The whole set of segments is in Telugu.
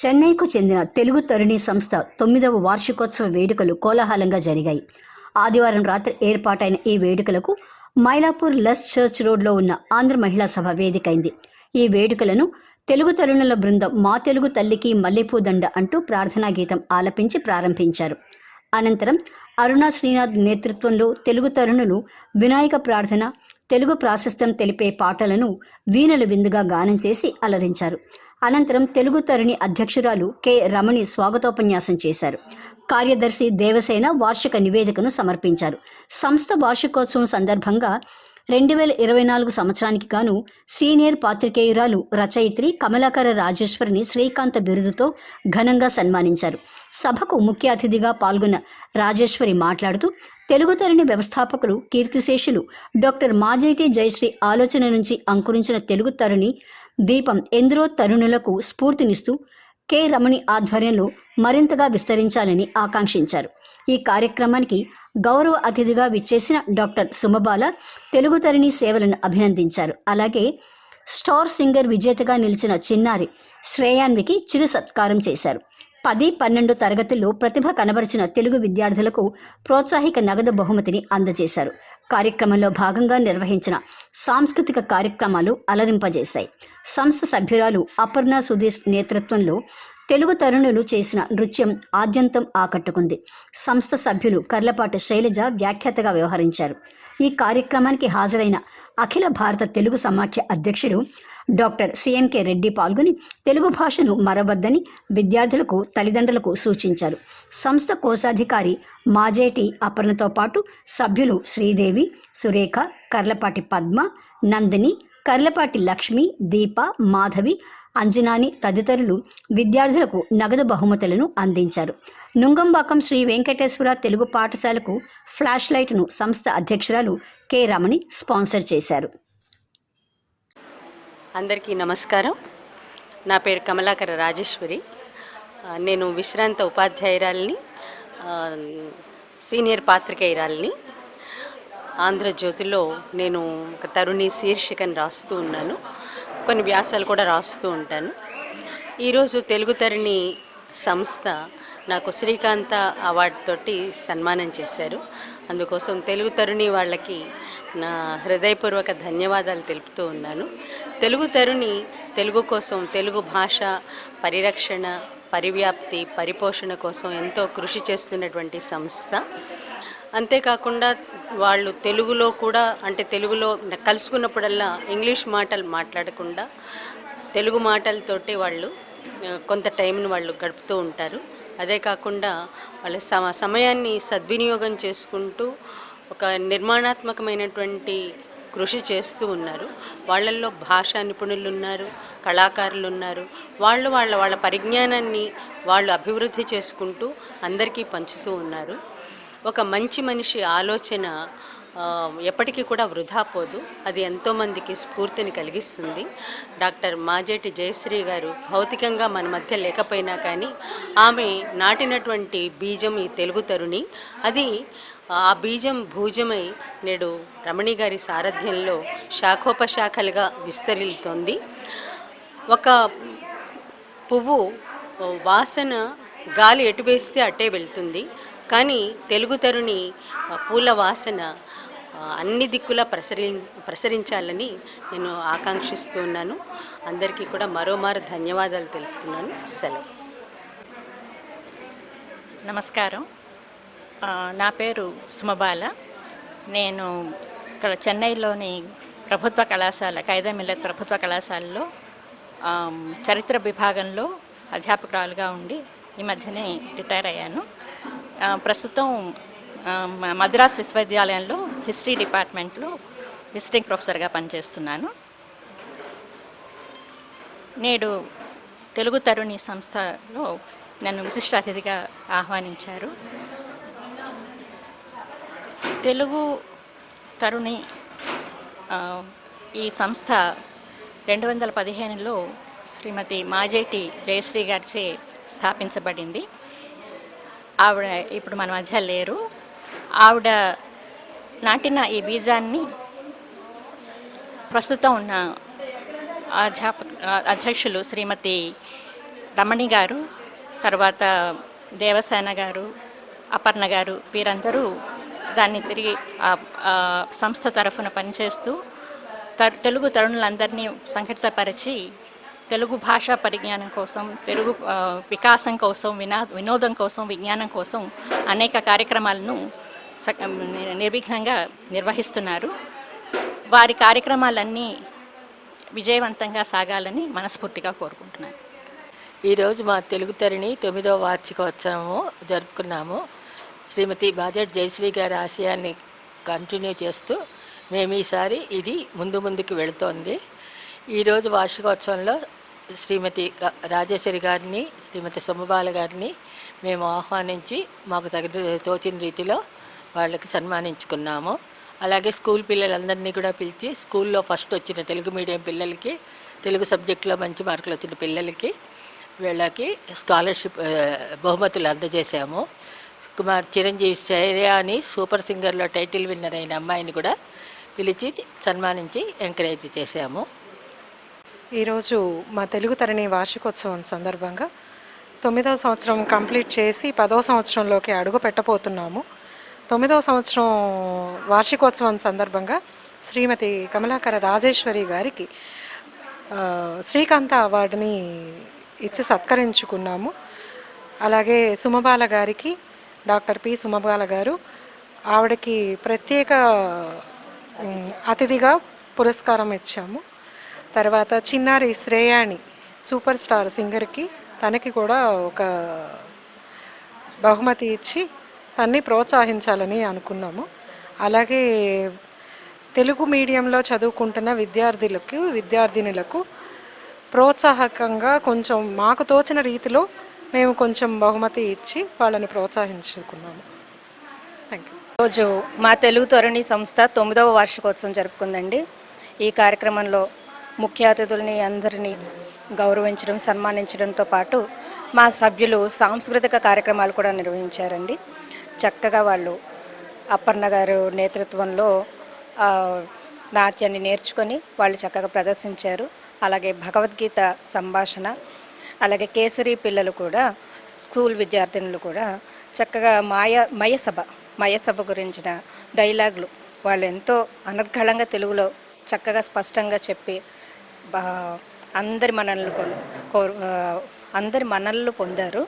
చెన్నైకు చెందిన తెలుగు తరుణి సంస్థ తొమ్మిదవ వార్షికోత్సవ వేడుకలు కోలాహలంగా జరిగాయి. ఆదివారం రాత్రి ఏర్పాటైన ఈ వేడుకలకు మైలాపూర్ లస్ చర్చ్ రోడ్లో ఉన్న ఆంధ్ర మహిళా సభ వేదికైంది. ఈ వేడుకలను తెలుగు తరుణుల బృందం మా తెలుగు తల్లికి మల్లెపూ దండ అంటూ ప్రార్థనా గీతం ఆలపించి ప్రారంభించారు. అనంతరం అరుణ శ్రీనాథ్ నేతృత్వంలో తెలుగు తరుణులు వినాయక ప్రార్థన తెలుగు ప్రాశస్త్యం తెలిపే పాటలను వీణలు విందుగా గానం చేసి అలరించారు. అనంతరం తెలుగు తరుణి అధ్యక్షురాలు కె. రమణి స్వాగతోపన్యాసం చేశారు. కార్యదర్శి దేవసేన వార్షిక నివేదికను సమర్పించారు. సంస్థ వార్షికోత్సవం సందర్భంగా రెండు వేల ఇరవై నాలుగు సంవత్సరానికి గాను సీనియర్ పాత్రికేయురాలు రచయిత్రి కమలాకర రాజేశ్వరిని శ్రీకాంత బిరుదుతో ఘనంగా సన్మానించారు. సభకు ముఖ్య అతిథిగా పాల్గొన్న రాజేశ్వరి మాట్లాడుతూ తెలుగుతరుణి వ్యవస్థాపకులు కీర్తిశేషులు డాక్టర్ మాజేటి జయశ్రీ ఆలోచన నుంచి అంకురించిన తెలుగు తరుణి దీపం ఎందరో తరుణులకు స్ఫూర్తినిస్తూ కె రమణి ఆధ్వర్యంలో మరింతగా విస్తరించాలని ఆకాంక్షించారు. ఈ కార్యక్రమానికి గౌరవ అతిథిగా విచ్చేసిన డాక్టర్ సుమబాల తెలుగు తరిణి సేవలను అభినందించారు. అలాగే స్టార్ సింగర్ విజేతగా నిలిచిన చిన్నారి శ్రేయాన్వికి చిరు సత్కారం చేశారు. పది పన్నెండు తరగతుల్లో ప్రతిభ కనబరిచిన తెలుగు విద్యార్థులకు ప్రోత్సాహిక నగదు బహుమతిని అందజేశారు. కార్యక్రమంలో భాగంగా నిర్వహించిన సాంస్కృతిక కార్యక్రమాలు అలరింపజేశాయి. సంస్థ సభ్యురాలు అపర్ణ సుధీష్ నేతృత్వంలో తెలుగు తరుణులు చేసిన నృత్యం ఆద్యంతం ఆకట్టుకుంది. సంస్థ సభ్యులు కర్లపాటి శైలజ వ్యాఖ్యాతగా వ్యవహరించారు. ఈ కార్యక్రమానికి హాజరైన అఖిల భారత తెలుగు సమాఖ్య అధ్యక్షుడు డాక్టర్ సిఎంకే రెడ్డి పాల్గొని తెలుగు భాషను మరవద్దని విద్యార్థులకు తల్లిదండ్రులకు సూచించారు. సంస్థ కోశాధికారి మాజేటి అపర్ణతో పాటు సభ్యులు శ్రీదేవి సురేఖ కర్లపాటి పద్మ నందిని కర్లపాటి లక్ష్మి దీప మాధవి అంజనాని తదితరులు విద్యార్థులకు నగదు బహుమతులను అందించారు. నుంగంబాకం శ్రీ వెంకటేశ్వర తెలుగు పాఠశాలకు ఫ్లాష్ లైట్ను సంస్థ అధ్యక్షురాలు కె. రమణి స్పాన్సర్ చేశారు. అందరికీ నమస్కారం. నా పేరు కమలాకర రాజేశ్వరి. నేను విశ్రాంత ఉపాధ్యాయురాలిని సీనియర్ పాత్రికేయురాలిని. ఆంధ్రజ్యోతిలో నేను ఒక తరుణి శీర్షికను రాస్తూ ఉన్నాను. కొన్ని వ్యాసాలు కూడా రాస్తూ ఉంటాను. ఈరోజు తెలుగు తరుణి సంస్థ నాకు శ్రీకాంత అవార్డు తోటి సన్మానం చేశారు. అందుకోసం తెలుగు తరుణి వాళ్ళకి నా హృదయపూర్వక ధన్యవాదాలు తెలుపుతూ ఉన్నాను. తెలుగు తరుణి తెలుగు కోసం తెలుగు భాష పరిరక్షణ పరివ్యాప్తి పరిపోషణ కోసం ఎంతో కృషి చేస్తున్నటువంటి సంస్థ. అంతేకాకుండా వాళ్ళు తెలుగులో కూడా అంటే తెలుగులో కలుసుకున్నప్పుడల్లా ఇంగ్లీష్ మాటలు మాట్లాడకుండా తెలుగు మాటలతోటి వాళ్ళు కొంత టైంను వాళ్ళు గడుపుతూ ఉంటారు. అదే కాకుండా వాళ్ళ సమ సమయాన్ని సద్వినియోగం చేసుకుంటూ ఒక నిర్మాణాత్మకమైనటువంటి కృషి చేస్తూ ఉన్నారు. వాళ్ళల్లో భాషా నిపుణులు ఉన్నారు కళాకారులు ఉన్నారు వాళ్ళు వాళ్ళ వాళ్ళ పరిజ్ఞానాన్ని వాళ్ళు అభివృద్ధి చేసుకుంటూ అందరికీ పంచుతూ ఉన్నారు. ఒక మంచి మనిషి ఆలోచన ఎప్పటికీ కూడా వృధా పోదు. అది ఎంతోమందికి స్ఫూర్తిని కలిగిస్తుంది. డాక్టర్ మాజేటి జయశ్రీ గారు భౌతికంగా మన మధ్య లేకపోయినా కానీ ఆమె నాటినటువంటి బీజం ఈ తెలుగు తరుణి. అది ఆ బీజం భూజమై నేడు రమణి గారి సారథ్యంలో శాఖోపశాఖలుగా విస్తరిల్తోంది. ఒక పువ్వు వాసన గాలి ఎటు వేస్తే అట్టే వెళ్తుంది. కానీ తెలుగు తరుణి పూల వాసన అన్ని దిక్కులా ప్రసరి ప్రసరించాలని నేను ఆకాంక్షిస్తూ ఉన్నాను. అందరికీ కూడా మరోమారు ధన్యవాదాలు తెలుపుతున్నాను. సెలవు. నమస్కారం. నా పేరు సుమబాల. నేను ఇక్కడ చెన్నైలోని ప్రభుత్వ కళాశాల ఖైదామిల్లత్ ప్రభుత్వ కళాశాలలో చరిత్ర విభాగంలో అధ్యాపకురాలుగా ఉండి ఈ మధ్యనే రిటైర్ అయ్యాను. ప్రస్తుతం మద్రాస్ విశ్వవిద్యాలయంలో హిస్టరీ డిపార్ట్మెంట్లో విజిటింగ్ ప్రొఫెసర్గా పనిచేస్తున్నాను. నేడు తెలుగు తరుణి సంస్థలో నన్ను విశిష్ట అతిథిగా ఆహ్వానించారు. తెలుగు తరుణి ఈ సంస్థ రెండు వందల పదిహేనులో శ్రీమతి మాజేటి జయశ్రీ గారిచే స్థాపించబడింది. ఆవిడ ఇప్పుడు మన మధ్య లేరు. ఆవిడ నాటిన ఈ బీజాన్ని ప్రస్తుతం ఉన్న అధ్యాప అధ్యక్షులు శ్రీమతి రమణి గారు తర్వాత దేవసేన గారు అపర్ణ గారు వీరందరూ దాన్ని తిరిగి సంస్థ తరఫున పనిచేస్తూ త- తెలుగు తరుణులందరినీ సంఘటితపరిచి తెలుగు భాషా పరిజ్ఞానం కోసం తెలుగు వికాసం కోసం వినా వినోదం కోసం విజ్ఞానం కోసం అనేక కార్యక్రమాలను స- నిర్విఘ్నంగా నిర్వహిస్తున్నారు. వారి కార్యక్రమాలన్నీ విజయవంతంగా సాగాలని మనస్ఫూర్తిగా కోరుకుంటున్నాను. ఈరోజు మా తెలుగు తరిణి తొమ్మిదవ వార్షికోత్సవము జరుపుకున్నాము. శ్రీమతి బాజెట్ జయశ్రీ గారి ఆశయాన్ని కంటిన్యూ చేస్తూ మేము ఈసారి ఇది ముందు ముందుకు వెళుతోంది. ఈరోజు వార్షికోత్సవంలో శ్రీమతి రాజేశ్వరి గారిని శ్రీమతి సుమబాల గారిని మేము ఆహ్వానించి మాకు తగిన తోచిన రీతిలో వాళ్ళకి సన్మానించుకున్నాము. అలాగే స్కూల్ పిల్లలందరినీ కూడా పిలిచి స్కూల్లో ఫస్ట్ వచ్చిన తెలుగు మీడియం పిల్లలకి తెలుగు సబ్జెక్టులో మంచి మార్కులు వచ్చిన పిల్లలకి వీళ్ళకి స్కాలర్షిప్ బహుమతులు అందజేశాము. కుమార్ చిరంజీవి శైర్య అని సూపర్ సింగర్లో టైటిల్ విన్నర్ అయిన అమ్మాయిని కూడా పిలిచి సన్మానించి ఎంకరేజ్ చేశాము. ఈరోజు మా తెలుగు తరణి వార్షికోత్సవం సందర్భంగా తొమ్మిదవ సంవత్సరం కంప్లీట్ చేసి పదవ సంవత్సరంలోకి అడుగు పెట్టబోతున్నాము. తొమ్మిదవ సంవత్సరం వార్షికోత్సవం సందర్భంగా శ్రీమతి కమలాకర రాజేశ్వరి గారికి శ్రీకాంత అవార్డుని ఇచ్చి సత్కరించుకున్నాము. అలాగే సుమబాల గారికి డాక్టర్ పి సుమబాల గారు ఆవిడకి ప్రత్యేక అతిథిగా పురస్కారం ఇచ్చాము. తర్వాత చిన్నారి శ్రేయాణి సూపర్ స్టార్ సింగర్కి తనకి కూడా ఒక బహుమతి ఇచ్చి తన్ని ప్రోత్సహించాలని అనుకున్నాము. అలాగే తెలుగు మీడియంలో చదువుకుంటున్న విద్యార్థులకు విద్యార్థినులకు ప్రోత్సాహకంగా కొంచెం మాకు తోచిన రీతిలో మేము కొంచెం బహుమతి ఇచ్చి వాళ్ళని ప్రోత్సహించుకున్నాము. థ్యాంక్ యూ రోజు మా తెలుగు తరుణి సంస్థ తొమ్మిదవ వార్షికోత్సవం జరుపుకుందండి. ఈ కార్యక్రమంలో ముఖ్య అతిథుల్ని అందరినీ గౌరవించడం సన్మానించడంతో పాటు మా సభ్యులు సాంస్కృతిక కార్యక్రమాలు కూడా నిర్వహించారండి. చక్కగా వాళ్ళు అప్పర్ణ గారు నేతృత్వంలో నాట్యాన్ని నేర్చుకొని వాళ్ళు చక్కగా ప్రదర్శించారు. అలాగే భగవద్గీత సంభాషణ అలాగే కేసరి పిల్లలు కూడా స్కూల్ విద్యార్థినులు కూడా చక్కగా మాయ మయసభ మయసభ గురించిన డైలాగులు వాళ్ళు ఎంతో అనర్ఘళంగా తెలుగులో చక్కగా స్పష్టంగా చెప్పి అందరి మనల్ని కోరు అందరి మనల్ని పొందారు.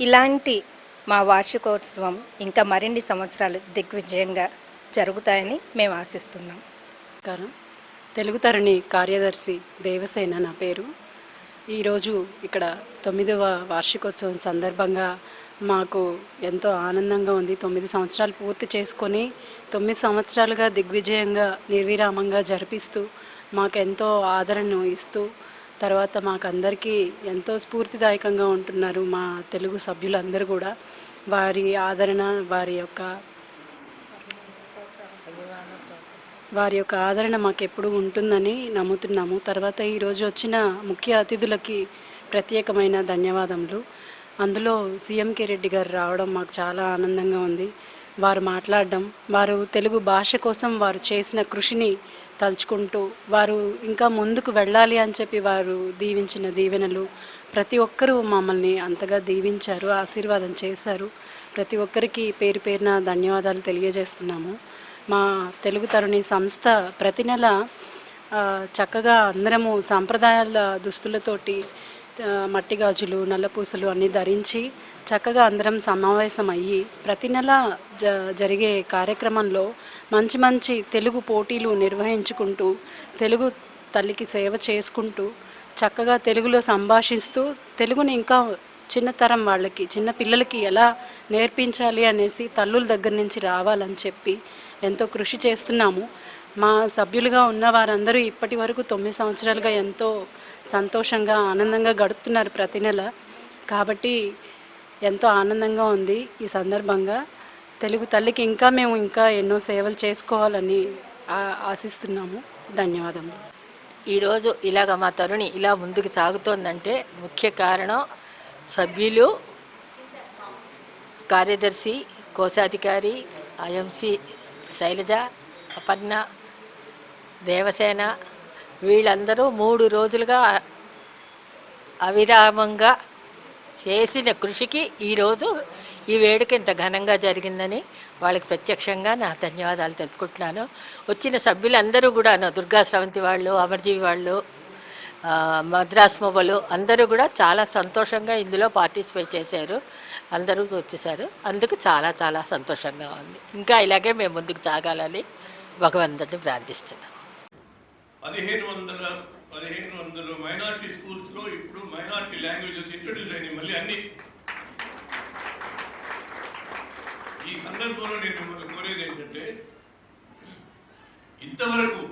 ఇలాంటి మా వార్షికోత్సవం ఇంకా మరిన్ని సంవత్సరాలు దిగ్విజయంగా జరుగుతాయని మేము ఆశిస్తున్నాం. నమస్కారం. తెలుగు తరుణి కార్యదర్శి దేవసేన నా పేరు. ఈరోజు ఇక్కడ తొమ్మిదవ వార్షికోత్సవం సందర్భంగా మాకు ఎంతో ఆనందంగా ఉంది. తొమ్మిది సంవత్సరాలు పూర్తి చేసుకొని తొమ్మిది సంవత్సరాలుగా దిగ్విజయంగా నిర్విరామంగా జరిపిస్తూ మాకెంతో ఆదరణను ఇస్తూ తర్వాత మాకందరికీ ఎంతో స్ఫూర్తిదాయకంగా ఉంటున్నారు మా తెలుగు సభ్యులందరూ కూడా. వారి ఆదరణ వారి యొక్క వారి యొక్క ఆదరణ మాకు ఎప్పుడు ఉంటుందని నమ్ముతున్నాము. తర్వాత ఈరోజు వచ్చిన ముఖ్య అతిథులకి ప్రత్యేకమైన ధన్యవాదములు. అందులో సీఎం కే రెడ్డి గారు రావడం మాకు చాలా ఆనందంగా ఉంది. వారు మాట్లాడడం వారు తెలుగు భాష కోసం వారు చేసిన కృషిని తలుచుకుంటూ వారు ఇంకా ముందుకు వెళ్ళాలి అని చెప్పి వారు దీవించిన దీవెనలు ప్రతి ఒక్కరూ మమ్మల్ని అంతగా దీవించారు ఆశీర్వాదం చేశారు. ప్రతి ఒక్కరికి పేరు పేరున ధన్యవాదాలు తెలియజేస్తున్నాము. మా తెలుగు తరుణి సంస్థ ప్రతి నెల చక్కగా అందరము సాంప్రదాయాల దుస్తులతోటి మట్టి గాజులు నల్లపూసలు అన్నీ ధరించి చక్కగా అందరం సమావేశం అయ్యి ప్రతి నెల జ జరిగే కార్యక్రమంలో మంచి మంచి తెలుగు పోటీలు నిర్వహించుకుంటూ తెలుగు తల్లికి సేవ చేసుకుంటూ చక్కగా తెలుగులో సంభాషిస్తూ తెలుగుని ఇంకా చిన్నతరం వాళ్ళకి చిన్న పిల్లలకి ఎలా నేర్పించాలి అనేసి తల్లుల దగ్గర నుంచి రావాలని చెప్పి ఎంతో కృషి చేస్తున్నాము. మా సభ్యులుగా ఉన్న వారందరూ ఇప్పటి వరకు తొమ్మిది సంవత్సరాలుగా ఎంతో సంతోషంగా ఆనందంగా గడుపుతున్నారు ప్రతి నెల. కాబట్టి ఎంతో ఆనందంగా ఉంది ఈ సందర్భంగా. తెలుగు తల్లికి ఇంకా మేము ఇంకా ఎన్నో సేవలు చేసుకోవాలని ఆశిస్తున్నాము. ధన్యవాదములు. ఈరోజు ఇలాగ మా తరుణి ఇలా ముందుకు సాగుతోందంటే ముఖ్య కారణం సభ్యులు కార్యదర్శి కోశాధికారి ఐఎంసి శైలజ అపర్ణ దేవసేన వీళ్ళందరూ మూడు రోజులుగా అవిరామంగా చేసిన కృషికి ఈరోజు ఈ వేడుక ఇంత ఘనంగా జరిగిందని వాళ్ళకి ప్రత్యక్షంగా నా ధన్యవాదాలు తెలుపుకుంటున్నాను. వచ్చిన సభ్యులందరూ కూడా దుర్గా స్రవంతి వాళ్ళు అమర్జీవి వాళ్ళు మద్రాస్ మొబలు అందరూ కూడా చాలా సంతోషంగా ఇందులో పార్టిసిపేట్ చేశారు. అందరూ వచ్చేసారు. అందుకు చాలా చాలా సంతోషంగా ఉంది. ఇంకా ఇలాగే మేము ముందుకు సాగాలని భగవంతుడిని ప్రార్థిస్తున్నాం. పదిహేను వందల పదిహేను వందల మైనార్టీ స్కూల్స్లో ఇప్పుడు మైనార్టీ లాంగ్వేజెస్ ఇంట్రడ్యూస్ అయినాయి మళ్ళీ అన్ని. ఈ సందర్భంలో నేను మిమ్మల్ని కోరేది ఏంటంటే ఇంతవరకు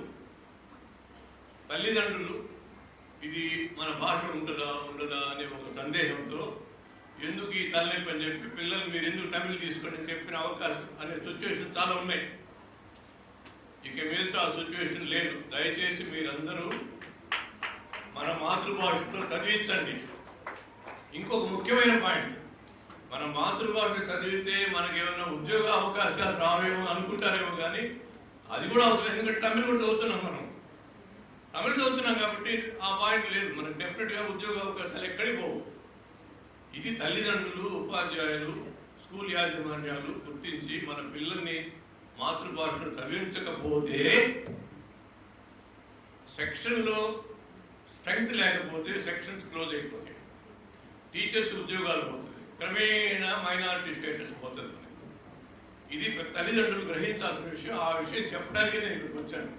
తల్లిదండ్రులు ఇది మన భాష ఉంటుందా ఉండదా అనే ఒక సందేహంతో ఎందుకు ఈ తలనొప్పి అని చెప్పి పిల్లలు మీరు ఎందుకు తమిళ్ తీసుకోండి చెప్పిన అవకాశం అనే సిచ్యువేషన్ చాలా ఉన్నాయి. ఇక మీద ఆ సిచ్యువేషన్ లేదు. దయచేసి మీరందరూ మన మాతృభాషలో చదివించండి. ఇంకొక ముఖ్యమైన పాయింట్ మన మాతృభాష చదివితే మనకి ఏమైనా ఉద్యోగ అవకాశాలు రావేమో అనుకుంటారేమో కానీ అది కూడా అవసరం. ఎందుకంటే తమిళ్ కూడా చదువుతున్నాం మనం. తమిళ్ చదువుతున్నాం కాబట్టి ఆ పాయింట్ లేదు. మనకు డెఫినెట్గా ఉద్యోగ అవకాశాలు ఎక్కడికి పోవు. ఇది తల్లిదండ్రులు ఉపాధ్యాయులు స్కూల్ యాజమాన్యాలు గుర్తించి మన పిల్లల్ని మాతృభాషను చదివించకపోతే సెక్షన్లో స్ట్రెంగ్త్ లేకపోతే సెక్షన్స్ క్లోజ్ అయిపోతాయి. టీచర్స్ ఉద్యోగాలు పోతుంది క్రమేణా మైనారిటీ స్టేటస్ పోతుంది. ఇది తల్లిదండ్రులు గ్రహించాల్సిన విషయం. ఆ విషయం చెప్పడానికే నేను ఇక్కడికి వచ్చాను.